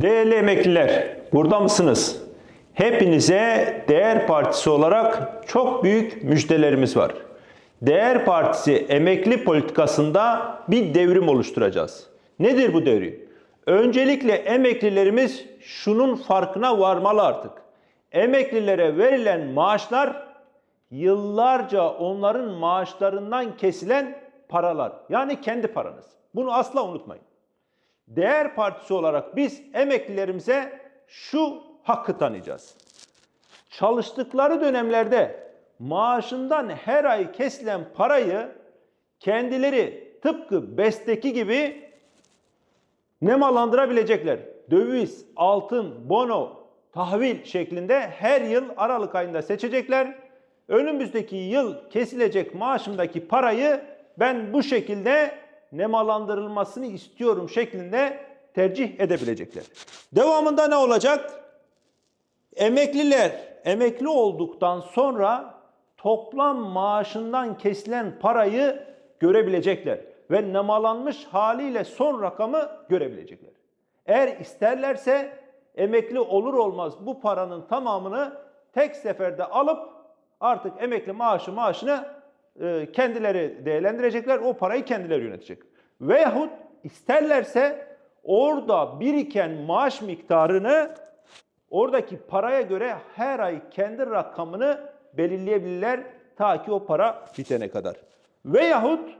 Değerli emekliler, burada mısınız? Hepinize Değer Partisi olarak çok büyük müjdelerimiz var. Değer Partisi emekli politikasında bir devrim oluşturacağız. Nedir bu devrim? Öncelikle emeklilerimiz şunun farkına varmalı artık. Emeklilere verilen maaşlar yıllarca onların maaşlarından kesilen paralar. Yani kendi paranız. Bunu asla unutmayın. Değer Partisi olarak biz emeklilerimize şu hakkı tanıyacağız. Çalıştıkları dönemlerde maaşından her ay kesilen parayı kendileri tıpkı besteki gibi nemalandırabilecekler. Döviz, altın, bono, tahvil şeklinde her yıl Aralık ayında seçecekler. Önümüzdeki yıl kesilecek maaşımdaki parayı ben bu şekilde nemalandırılmasını istiyorum şeklinde tercih edebilecekler. Devamında ne olacak? Emekliler emekli olduktan sonra toplam maaşından kesilen parayı görebilecekler ve nemalanmış haliyle son rakamı görebilecekler. Eğer isterlerse emekli olur olmaz bu paranın tamamını tek seferde alıp artık emekli maaşı maaşını e, kendileri değerlendirecekler. O parayı kendileri yönetecek. Veyahut isterlerse orada biriken maaş miktarını oradaki paraya göre her ay kendi rakamını belirleyebilirler ta ki o para bitene kadar. Veyahut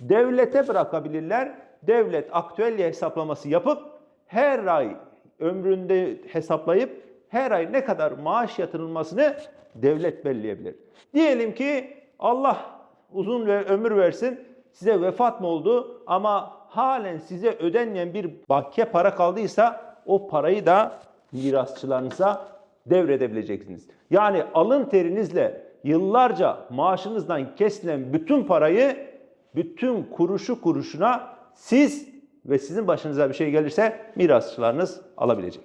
devlete bırakabilirler. Devlet aktüel hesaplaması yapıp her ay ömründe hesaplayıp her ay ne kadar maaş yatırılmasını devlet belirleyebilir. Diyelim ki Allah uzun ve ömür versin size vefat mı oldu ama halen size ödenmeyen bir bakiye para kaldıysa o parayı da mirasçılarınıza devredebileceksiniz. Yani alın terinizle yıllarca maaşınızdan kesilen bütün parayı bütün kuruşu kuruşuna siz ve sizin başınıza bir şey gelirse mirasçılarınız alabilecek.